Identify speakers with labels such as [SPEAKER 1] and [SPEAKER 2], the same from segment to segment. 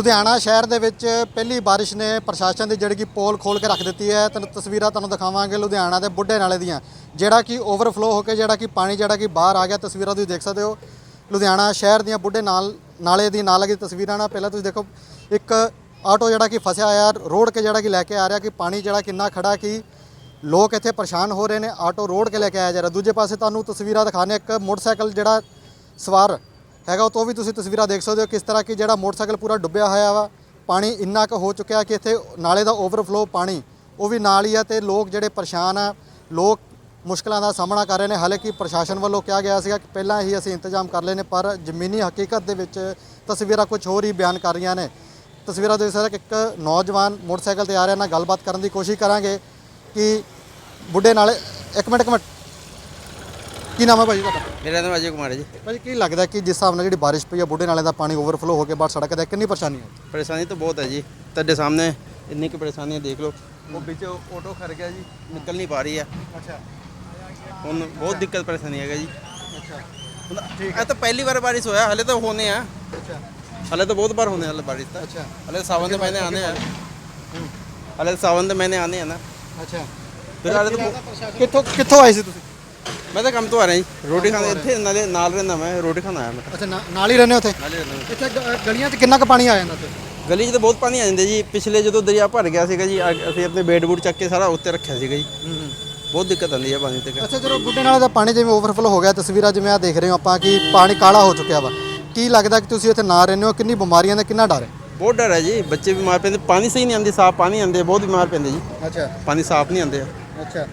[SPEAKER 1] ਲੁਧਿਆਣਾ ਸ਼ਹਿਰ ਦੇ ਵਿੱਚ ਪਹਿਲੀ ਬਾਰਿਸ਼ ਨੇ ਪ੍ਰਸ਼ਾਸਨ ਦੀ ਜਿਹੜੀ ਕਿ ਪੋਲ ਖੋਲ ਕੇ ਰੱਖ ਦਿੱਤੀ ਹੈ। ਤੁਹਾਨੂੰ ਤਸਵੀਰਾਂ ਤੁਹਾਨੂੰ ਦਿਖਾਵਾਂਗੇ ਲੁਧਿਆਣਾ ਦੇ ਬੁੱਢੇ ਨਾਲੇ ਦੀਆਂ। ਜਿਹੜਾ ਕਿ ਓਵਰਫਲੋ ਹੋ ਕੇ ਜਿਹੜਾ ਕਿ ਪਾਣੀ ਜਿਹੜਾ ਕਿ ਬਾਹਰ ਆ ਗਿਆ, ਤਸਵੀਰਾਂ ਤੁਸੀਂ ਦੇਖ ਸਕਦੇ ਹੋ। ਲੁਧਿਆਣਾ ਸ਼ਹਿਰ ਦੀਆਂ ਬੁੱਢੇ ਨਾਲ, ਨਾਲੇ ਦੀ ਨਾਲ ਦੀ ਤਸਵੀਰਾਂ ਨਾਲ ਪਹਿਲਾਂ ਤੁਸੀਂ ਦੇਖੋ, ਇੱਕ ਆਟੋ ਜਿਹੜਾ ਕਿ ਫਸਿਆ ਹੋਇਆ ਰੋਡ ਕੇ ਜਿਹੜਾ ਕਿ ਲੈ ਕੇ ਆ ਰਿਹਾ ਕਿ ਪਾਣੀ ਜਿਹੜਾ ਕਿੰਨਾ ਖੜਾ ਕਿ ਲੋਕ ਇੱਥੇ ਪਰੇਸ਼ਾਨ ਹੋ ਰਹੇ ਨੇ। ਆਟੋ ਰੋਡ ਕੇ ਲੈ ਕੇ ਆਇਆ ਜਾ ਰਿਹਾ। ਦੂਜੇ ਪਾਸੇ ਤੁਹਾਨੂੰ ਤਸਵੀਰਾਂ ਦਿਖਾਣੇ ਇੱਕ ਮੋਟਰਸਾਈਕਲ ਜਿਹੜਾ ਸਵਾਰ ਹੈਗਾ, ਉਹ ਤੋਂ ਵੀ ਤੁਸੀਂ ਤਸਵੀਰਾਂ ਦੇਖ ਸਕਦੇ ਹੋ ਕਿਸ ਤਰ੍ਹਾਂ ਕਿ ਜਿਹੜਾ ਮੋਟਰਸਾਈਕਲ ਪੂਰਾ ਡੁੱਬਿਆ ਹੋਇਆ ਵਾ, ਪਾਣੀ ਇੰਨਾ ਕੁ ਹੋ ਚੁੱਕਿਆ ਕਿ ਇੱਥੇ ਨਾਲੇ ਦਾ ਓਵਰਫਲੋ ਪਾਣੀ, ਉਹ ਵੀ ਨਾਲ ਹੀ ਆ ਤੇ ਲੋਕ ਜਿਹੜੇ ਪਰੇਸ਼ਾਨ ਆ, ਲੋਕ ਮੁਸ਼ਕਲਾਂ ਦਾ ਸਾਹਮਣਾ ਕਰ ਰਹੇ ਨੇ। ਹਾਲੇ ਕਿ ਪ੍ਰਸ਼ਾਸਨ ਵੱਲੋਂ ਕਿਹਾ ਗਿਆ ਸੀਗਾ ਕਿ ਪਹਿਲਾਂ ਹੀ ਅਸੀਂ ਇੰਤਜ਼ਾਮ ਕਰ ਲਏ ਨੇ, ਪਰ ਜ਼ਮੀਨੀ ਹਕੀਕਤ ਦੇ ਵਿੱਚ ਤਸਵੀਰਾਂ ਕੁਝ ਹੋਰ ਹੀ ਬਿਆਨ ਕਰ ਰਹੀਆਂ ਨੇ। ਤਸਵੀਰਾਂ ਦੇਖ ਸਕਦੇ ਹੋ ਇੱਕ ਨੌਜਵਾਨ ਮੋਟਰਸਾਈਕਲ ਤੇ ਆ ਰਿਹਾ, ਨਾਲ ਗੱਲਬਾਤ ਕਰਨ ਦੀ ਕੋਸ਼ਿਸ਼ ਕਰਾਂਗੇ ਕਿ ਬੁੱਢੇ ਨਾਲੇ, ਇੱਕ ਮਿੰਟ ਇੱਕ ਮਿੰਟ। ਕੀ ਨਾਮ ਹੈ ਭਾਜੀ ਤੁਹਾਡਾ?
[SPEAKER 2] ਮੇਰਾ ਨਾਮ ਅਜੇ ਕੁਮਾਰ ਹੈ ਜੀ।
[SPEAKER 1] ਭਾਜੀ ਕੀ ਲੱਗਦਾ ਕਿ ਜਿਸ ਹਿਸਾਬ ਨਾਲ ਜਿਹੜੀ ਬਾਰਿਸ਼ ਪਈ ਹੈ ਬੁੱਢੇ ਨਾਲੇ ਦਾ ਪਾਣੀ ਓਵਰਫਲੋ ਹੋ ਕੇ ਬਾਹਰ ਸੜਕ ਤੇ ਕਿੰਨੀ ਪਰੇਸ਼ਾਨੀ ਹੈ?
[SPEAKER 2] ਪਰੇਸ਼ਾਨੀ ਤਾਂ ਬਹੁਤ ਹੈ ਜੀ। ਤੁਹਾਡੇ ਸਾਹਮਣੇ ਇੰਨੀ ਕੁ ਪਰੇਸ਼ਾਨੀ ਹੈ ਦੇਖ ਲਓ। ਉਹ ਵਿੱਚ ਆਟੋ ਖੜ ਗਿਆ ਜੀ। ਨਿਕਲ ਨਹੀਂ ਪਾ ਰਹੀ ਹੈ
[SPEAKER 1] ਅੱਛਾ।
[SPEAKER 2] ਹੁਣ ਬਹੁਤ ਦਿੱਕਤ ਪਰੇਸ਼ਾਨੀ ਹੈਗਾ ਜੀ।
[SPEAKER 1] ਅੱਛਾ।
[SPEAKER 2] ਠੀਕ ਹੈ। ਤਾਂ ਪਹਿਲੀ ਵਾਰ ਬਾਰਿਸ਼ ਹੋਇਆ ਹਲੇ ਤਾਂ ਹੋਣੇ ਆ।
[SPEAKER 1] ਅੱਛਾ।
[SPEAKER 2] ਹਲੇ ਤਾਂ ਬਹੁਤ ਬਾਰ ਹੋਣੇ ਹਲੇ ਬਾਰਿਸ਼ ਤਾਂ।
[SPEAKER 1] ਅੱਛਾ।
[SPEAKER 2] ਹਲੇ ਸਾਵਨ ਦੇ ਮਹੀਨੇ ਆਨੇ ਆ। ਹਲੇ ਸਾਵਨ ਦੇ ਮਹੀਨੇ ਆਨੇ ਆ ਨਾ।
[SPEAKER 1] ਅੱਛਾ।
[SPEAKER 2] ਫਿਰ ਹਲੇ ਤਾਂ ਬਹੁਤ-
[SPEAKER 1] ਕਿੱਥੋਂ ਕਿੱਥੋਂ ਆਏ ਸੀ ਤੁਸੀਂ?
[SPEAKER 2] ਮੈਂ ਤਾਂ ਕੰਮ ਤੋਂ ਆ ਰਿਹਾ ਜੀ। ਰੋਟੀ ਖਾਣ ਇੱਥੇ ਨਾਲੇ ਨਾਲ ਰਹਿੰਦਾ ਮੈਂ ਰੋਟੀ ਖਾਣ ਆਇਆ ਮੈਂ। ਤਾਂ
[SPEAKER 1] ਅੱਛਾ ਨਾ- ਨਾਲ ਹੀ ਰਹਿੰਦੇ ਹੋ ਉੱਥੇ?
[SPEAKER 2] ਨਾਲੇ ਰਹਿੰਦਾ ਮੈਂ।
[SPEAKER 1] ਇੱਥੇ ਗ- ਗਲੀਆਂ 'ਚ ਕਿੰਨਾ ਕੁ ਪਾਣੀ ਆ ਜਾਂਦਾ ਉੱਥੇ?
[SPEAKER 2] ਗਲੀ 'ਚ ਤਾਂ ਬਹੁਤ ਪਾਣੀ ਆ ਜਾਂਦਾ ਜੀ। ਪਿਛਲੇ ਜਦੋਂ ਦਰਿਆ ਭਰ ਗਿਆ ਸੀਗਾ ਜੀ ਅ- ਅਸੀਂ ਆਪਣੇ ਬੇਡ ਬੂਡ ਚੱਕ ਕੇ ਸਾਰਾ ਉੱਤੇ ਰੱਖਿਆ ਸੀਗਾ ਜੀ। ਬਹੁਤ ਦਿੱਕਤ ਆਉਂਦੀ ਹੈ ਪਾਣੀ ਤੇ।
[SPEAKER 1] ਅੱਛਾ ਜਦੋਂ ਬੁੱਢੇ ਨਾਲੇ ਦਾ ਪਾਣੀ ਜਿਵੇਂ ਓਵਰਫਲੋ ਹੋ ਗਿਆ ਤਸਵੀਰਾਂ ਜਿਵੇਂ ਆ ਦੇਖ ਰਹੇ ਹੋ ਆਪਾਂ ਕਿ ਪਾਣੀ ਕਾਲਾ ਹੋ ਚੁੱਕਿਆ ਵਾ। ਕੀ ਲੱਗਦਾ ਕਿ ਤੁਸੀਂ ਇੱਥੇ ਨਾ ਰਹਿੰਦੇ ਹੋ? ਕਿੰਨੀ ਬਿਮਾਰੀਆਂ ਦਾ ਕਿੰਨਾ ਡਰ ਹੈ?
[SPEAKER 2] ਬਹੁਤ ਡਰ ਹੈ ਜੀ। ਬੱਚੇ ਬਿਮਾਰ ਪੈਂਦੇ। ਪਾਣੀ ਸਹੀ ਨਹੀਂ ਆਉਂਦੀ ਸਾਫ਼ ਪਾਣੀ ਆਉਂਦੇ ਬਹੁਤ ਬਿਮਾਰ ਪੈਂਦੇ ਜੀ।
[SPEAKER 1] ਅੱਛਾ।
[SPEAKER 2] ਪਾਣੀ ਸਾਫ਼ ਨਹੀਂ ਆਉਂਦੇ
[SPEAKER 1] ਅੱਛਾ।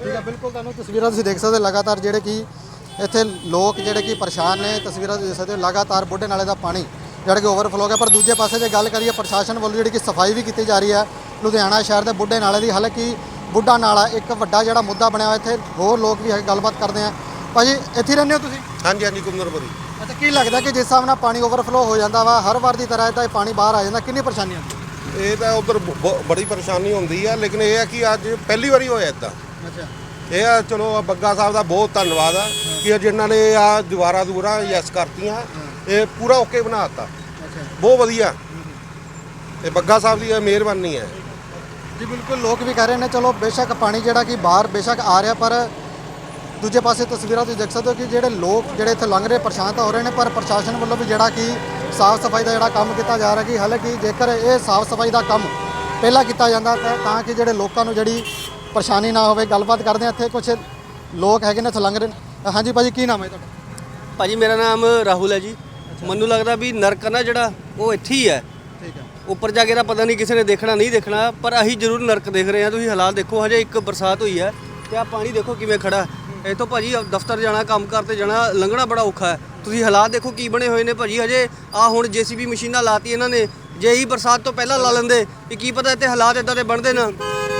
[SPEAKER 1] ਠੀਕ ਹੈ ਬਿਲਕੁਲ ਤੁਹਾਨੂੰ ਤਸਵੀਰਾਂ ਤੁਸੀਂ ਦੇਖ ਸਕਦੇ ਹੋ ਲਗਾਤਾਰ ਜਿਹੜੇ ਕਿ ਇੱਥੇ ਲੋਕ ਜਿਹੜੇ ਕਿ ਪਰੇਸ਼ਾਨ ਨੇ ਤਸਵੀਰਾਂ ਤੁਸੀਂ ਦੇਖ ਸਕਦੇ ਹੋ ਲਗਾਤਾਰ ਬੁੱਢੇ ਨਾਲੇ ਦਾ ਪਾਣੀ ਜਿਹੜਾ ਕਿ ਓਵਰਫਲੋ ਹੋ। ਗਿਆ ਪਰ ਦੂਜੇ ਪਾਸੇ ਜੇ ਗੱਲ ਕਰੀਏ ਪ੍ਰਸ਼ਾਸਨ ਵੱਲੋਂ ਜਿਹੜੀ ਕਿ ਸਫ਼ਾਈ ਵੀ ਕੀਤੀ ਜਾ ਰਹੀ ਹੈ ਲੁਧਿਆਣਾ ਸ਼ਹਿਰ ਦੇ ਬੁੱਢੇ ਨਾਲੇ ਦੀ ਹਾਲਾਂਕਿ ਬੁੱਢਾ ਨਾਲਾ ਇੱਕ ਵੱਡਾ ਜਿਹੜਾ ਮੁੱਦਾ ਬਣਿਆ ਹੋਇਆ ਇੱਥੇ ਹੋਰ ਲੋਕ ਵੀ ਹੈ ਗੱਲਬਾਤ ਕਰਦੇ ਆ। ਭਾਜੀ ਇੱਥੇ ਰਹਿੰਦੇ ਹੋ ਤੁਸੀਂ?
[SPEAKER 3] ਹਾਂਜੀ ਹਾਂਜੀ ਕੁੰਦਰਪੁਰੀ
[SPEAKER 1] ਅੱਛਾ ਕੀ ਲੱਗਦਾ ਕਿ ਜਿਸ ਹਿਸਾਬ ਨਾਲ ਪਾਣੀ ਓਵਰਫਲੋ ਹੋ ਜਾਂਦਾ ਵਾ ਹਰ ਵਾਰ ਦੀ ਤਰ੍ਹਾਂ ਇਹਦਾ ਇਹ ਪਾਣੀ ਬਾਹਰ ਆ ਜਾਂਦਾ ਕਿੰਨੀ ਪਰੇਸ਼ਾਨੀ ਆਉਂਦੀ
[SPEAKER 3] ਇਹ ਤਾਂ ਉਧਰ ਬੜੀ ਪਰੇਸ਼ਾਨੀ ਹੁੰਦੀ ਆ ਲੇਕਿਨ ਇਹ ਆ ਕਿ ਅੱਜ ਪਹਿਲੀ ਵਾਰੀ ਹੋਇਆ ਇਦਾਂ।
[SPEAKER 1] ਅੱਛਾ।
[SPEAKER 3] ਇਹ ਆ ਚਲੋ ਆ ਬੱਗਾ ਸਾਹਿਬ ਦਾ ਬਹੁਤ ਧੰਨਵਾਦ ਆ ਕਿ ਜਿਨ੍ਹਾਂ ਨੇ ਆ ਦੀਵਾਰਾਂ ਦੂਰਾਂ ਯੈਸ ਕਰਤੀਆਂ। ਇਹ ਪੂਰਾ ਓਕੇ ਬਣਾਤਾ
[SPEAKER 1] ਅੱਛਾ।
[SPEAKER 3] ਬਹੁਤ ਵਧੀਆ। ਇਹ ਬੱਗਾ ਸਾਹਿਬ ਦੀ ਇਹ ਮਿਹਰਬਾਨੀ ਹੈ।
[SPEAKER 1] ਜੀ ਬਿਲਕੁਲ ਲੋਕ ਵੀ ਕਹਿ ਰਹੇ ਨੇ ਚਲੋ ਬੇਸ਼ੱਕ ਪਾਣੀ ਜਿਹੜਾ ਕਿ ਬਾਹਰ ਬੇਸ਼ੱਕ ਆ ਰਿਹਾ ਪਰ ਦੂਜੇ ਪਾਸੇ ਤਸਵੀਰਾਂ ਤੁਸੀਂ ਦੇਖ ਸਕਦੇ ਹੋ ਕਿ ਜਿਹੜੇ ਲੋਕ ਜਿਹੜੇ ਇੱਥੇ ਲੰਘ ਰਹੇ ਪਰੇਸ਼ਾਨ ਤਾਂ ਹੋ ਰਹੇ ਨੇ ਪਰ ਪ੍ਰਸ਼ਾਸਨ ਵੱਲੋਂ ਵੀ ਜਿਹੜਾ ਕਿ ਸਾਫ਼ ਸਫ਼ਾਈ ਦਾ ਜਿਹੜਾ ਕੰਮ ਕੀਤਾ ਜਾ ਰਿਹਾ ਕਿ ਹਾਲਾਂਕਿ ਜੇਕਰ ਇਹ ਸਾਫ਼ ਸਫ਼ਾਈ ਦਾ ਕੰਮ ਪਹਿਲਾਂ ਕੀਤਾ ਜਾਂਦਾ ਤਾਂ ਕਿ ਜਿਹੜੇ ਲੋਕਾਂ ਨੂੰ ਜਿਹੜੀ ਪਰੇਸ਼ਾਨੀ ਨਾ ਹੋਵੇ ਗੱਲਬਾਤ ਕਰਦੇ ਹਾਂ ਇੱਥੇ ਕੁਝ ਲੋਕ ਹੈਗੇ ਨੇ ਇੱਥੇ ਲੰਘ ਰਹੇ ਨੇ। ਹਾਂਜੀ ਭਾਜੀ ਕੀ ਨਾਮ ਹੈ ਤੁਹਾਡਾ?
[SPEAKER 4] ਭਾਜੀ ਮੇਰਾ ਨਾਮ ਰਾਹੁਲ ਹੈ ਜੀ। ਮੈਨੂੰ ਲੱਗਦਾ ਵੀ ਨਰਕ ਨਾ ਜਿਹੜਾ ਉਹ ਇੱਥੇ ਹੀ ਹੈ।
[SPEAKER 1] ਠੀਕ ਹੈ।
[SPEAKER 4] ਉੱਪਰ ਜਾ ਕੇ ਤਾਂ ਪਤਾ ਨਹੀਂ ਕਿਸੇ ਨੇ ਦੇਖਣਾ ਨਹੀਂ ਦੇਖਣਾ ਪਰ ਅਸੀਂ ਜ਼ਰੂਰ ਨਰਕ ਦੇਖ ਰਹੇ ਹਾਂ। ਤੁਸੀਂ ਹਾਲਾਤ ਦੇਖੋ ਹਜੇ ਇੱਕ ਬਰਸਾਤ ਹੋਈ ਹੈ ਤੇ ਆ ਪਾਣੀ ਦੇਖੋ ਕਿਵੇਂ ਖੜਾ ਹੈ। ਇੱਥੋਂ ਭਾਜੀ ਦਫ਼ਤਰ ਜਾਣਾ ਕੰਮ ਕਰਤੇ ਜਾਣਾ ਲੰਘਣਾ ਬੜਾ ਔਖਾ ਹੈ। ਤੁਸੀਂ ਹਾਲਾਤ ਦੇਖੋ ਕੀ ਬਣੇ ਹੋਏ ਨੇ ਭਾਜੀ। ਹਜੇ ਆ ਹੁਣ ਜੀਸੀਬੀ ਮਸ਼ੀਨਾਂ ਲਾਤੀ ਇਹਨਾਂ ਨੇ। ਜੇ ਹੀ ਬਰਸਾਤ ਤੋਂ ਪਹਿਲਾਂ ਲਾ ਲੈਂਦੇ ਵੀ ਕੀ ਪਤਾ ਇੱਥੇ ਹਾਲਾਤ ਇਦਾਂ ਦੇ ਬਣਦੇ ਨਾ।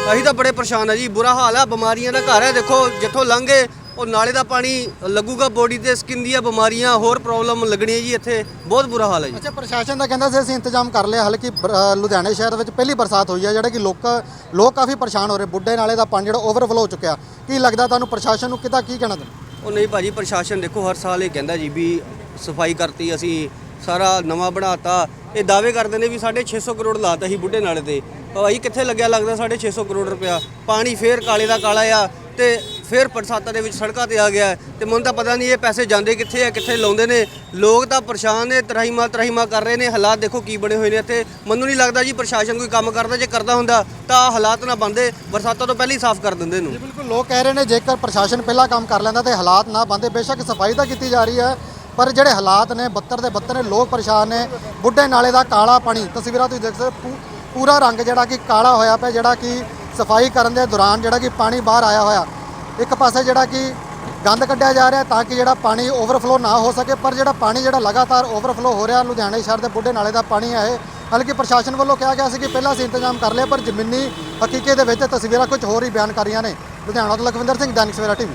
[SPEAKER 4] ਅਸੀਂ ਤਾਂ ਬੜੇ ਪਰੇਸ਼ਾਨ ਆ ਜੀ ਬੁਰਾ ਹਾਲ ਆ ਬਿਮਾਰੀਆਂ ਦਾ ਘਰ ਹੈ ਦੇਖੋ ਜਿੱਥੋਂ ਲੰਘੇ ਉਹ ਨਾਲੇ ਦਾ ਪਾਣੀ ਲੱਗੂਗਾ ਬੋਡੀ ਤੇ ਸਕਿਨ ਦੀਆਂ ਬਿਮਾਰੀਆਂ ਹੋਰ ਪ੍ਰੋਬਲਮ ਲੱਗਣੀਆਂ ਜੀ ਇੱਥੇ ਬਹੁਤ ਬੁਰਾ ਹਾਲ ਹੈ ਜੀ।
[SPEAKER 1] ਅੱਛਾ ਪ੍ਰਸ਼ਾਸਨ ਦਾ ਕਹਿੰਦਾ ਸੀ ਅਸੀਂ ਇੰਤਜ਼ਾਮ ਕਰ ਲਿਆ ਹਾਲਾਂਕਿ ਲੁਧਿਆਣੇ ਸ਼ਹਿਰ ਵਿੱਚ ਪਹਿਲੀ ਬਰਸਾਤ ਹੋਈ ਹੈ ਜਿਹੜਾ ਕਿ ਲੋਕ ਲੋਕ ਕਾਫੀ ਪਰੇਸ਼ਾਨ ਹੋ ਰਹੇ ਬੁੱਢੇ ਨਾਲੇ ਦਾ ਪਾਣੀ ਜਿਹੜਾ ਓਵਰਫਲੋ ਹੋ ਚੁੱਕਿਆ। ਕੀ ਲੱਗਦਾ ਤੁਹਾਨੂੰ ਪ੍ਰਸ਼ਾਸਨ ਨੂੰ ਕਿਤਾ ਕੀ ਕਹਿਣਾ ਤੁਹਾਨੂੰ?
[SPEAKER 4] ਉਹ ਨਹੀਂ ਭਾਜੀ ਪ੍ਰਸ਼ਾਸਨ ਦੇਖੋ ਹਰ ਸਾਲ ਇਹ ਕਹਿੰਦਾ ਜੀ ਵੀ ਸਫ਼ਾਈ ਕਰਤੀ ਅਸੀਂ ਸਾਰਾ ਨਵਾਂ ਬਣਾਤਾ ਇਹ ਦਾਅਵੇ ਕਰਦੇ ਨੇ ਵੀ 650 ਕਰੋੜ ਲਾਤਾ ਸੀ ਬੁੱਢੇ ਨਾਲੇ ਤੇ। ਭਾਈ ਕਿੱਥੇ ਲੱਗਿਆ ਲੱਗਦਾ 650 ਕਰੋੜ ਰੁਪਇਆ? ਪਾਣੀ ਫੇਰ ਕਾਲੇ ਦਾ ਕਾਲਾ ਆ ਤੇ ਫੇਰ ਬਰਸਾਤਾਂ ਦੇ ਵਿੱਚ ਸੜਕਾਂ ਤੇ ਆ ਗਿਆ। ਹੈ। ਤੇ ਮੈਨੂੰ ਤਾਂ ਪਤਾ ਨਹੀਂ ਇਹ ਪੈਸੇ ਜਾਂਦੇ ਕਿੱਥੇ ਆ, ਕਿੱਥੇ ਲਾਉਂਦੇ ਨੇ। ਲੋਕ ਤਾਂ ਪਰੇਸ਼ਾਨ ਨੇ, ਤਰਾਹੀਮਾ ਤਰਾਹੀਮਾ ਕਰ ਰਹੇ ਨੇ। ਹਾਲਾਤ ਦੇਖੋ ਕੀ ਬਣੇ ਹੋਏ ਨੇ ਇੱਥੇ। ਮੈਨੂੰ ਨਹੀਂ ਲੱਗਦਾ ਜੀ ਪ੍ਰਸ਼ਾਸਨ ਕੋਈ ਕੰਮ ਕਰਦਾ, ਜੇ ਕਰਦਾ ਹੁੰਦਾ ਤਾਂ ਹਾਲਾਤ ਨਾ ਬੰਦੇ। ਬਰਸਾਤਾਂ ਤੋਂ ਪਹਿਲਾਂ ਹੀ ਸਾਫ਼ ਕਰ ਦਿੰਦੇ ਇਹਨੂੰ।
[SPEAKER 1] ਬਿਲਕੁਲ। ਲੋਕ ਕਹਿ ਰਹੇ ਨੇ ਜੇਕਰ ਪ੍ਰਸ਼ਾਸਨ ਪਹਿਲਾਂ ਕੰਮ ਕਰ ਲੈਂਦਾ ਤੇ ਹਾਲਾਤ ਨਾ ਬੰਦੇ, ਬੇਸ਼ੱਕ ਸਫ਼ਾਈ ਤਾਂ ਕੀਤੀ ਜਾ ਰਹੀ ਹੈ। ਪਰ ਜਿਹੜੇ ਹਾਲਾਤ ਨੇ 72 ਦੇ 72 ਨੇ ਲੋਕ ਪਰੇਸ਼ਾਨ ਨੇ ਬੁੱਢੇ ਨਾਲੇ ਦਾ ਕਾਲਾ ਪਾਣੀ ਤਸਵੀਰਾਂ ਤੁਸੀਂ ਦੇਖ ਸਕਦੇ ਹੋ, ਪੂਰਾ ਰੰਗ ਜਿਹੜਾ ਕਿ ਕਾਲਾ ਹੋਇਆ ਪਿਆ ਜਿਹੜਾ ਕਿ ਸਫ਼ਾਈ ਕਰਨ ਦੇ ਦੌਰਾਨ ਜਿਹੜਾ ਕਿ ਪਾਣੀ ਬਾਹਰ ਆਇਆ ਹੋਇਆ। ਇੱਕ ਪਾਸੇ ਜਿਹੜਾ ਕਿ ਗੰਦ ਕੱਢਿਆ ਜਾ ਰਿਹਾ ਤਾਂ ਕਿ ਜਿਹੜਾ ਪਾਣੀ ਓਵਰਫਲੋ ਨਾ ਹੋ ਸਕੇ ਪਰ ਜਿਹੜਾ ਪਾਣੀ ਜਿਹੜਾ ਲਗਾਤਾਰ ਓਵਰਫਲੋ ਹੋ ਰਿਹਾ ਲੁਧਿਆਣੇ ਸ਼ਹਿਰ ਦੇ ਬੁੱਢੇ ਨਾਲੇ ਦਾ ਪਾਣੀ ਹੈ ਇਹ ਪ੍ਰਸ਼ਾਸਨ ਵੱਲੋਂ ਕਿਹਾ ਗਿਆ ਸੀ ਕਿ ਪਹਿਲਾਂ ਅਸੀਂ ਇੰਤਜ਼ਾਮ ਕਰ ਲਿਆ ਪਰ ਜ਼ਮੀਨੀ ਹਕੀਕਤ ਦੇ ਵਿੱਚ ਤਸਵੀਰਾਂ ਕੁਝ ਹੋਰ ਹੀ ਬਿਆਨ ਕਰ ਰਹੀਆਂ ਨੇ। ਲੁਧਿਆਣਾ ਤੋਂ ਲਖਵਿੰਦਰ ਸਿੰਘ ਦੈਨਿਕ ਸਵੇਰਾ ਟੀਵੀ।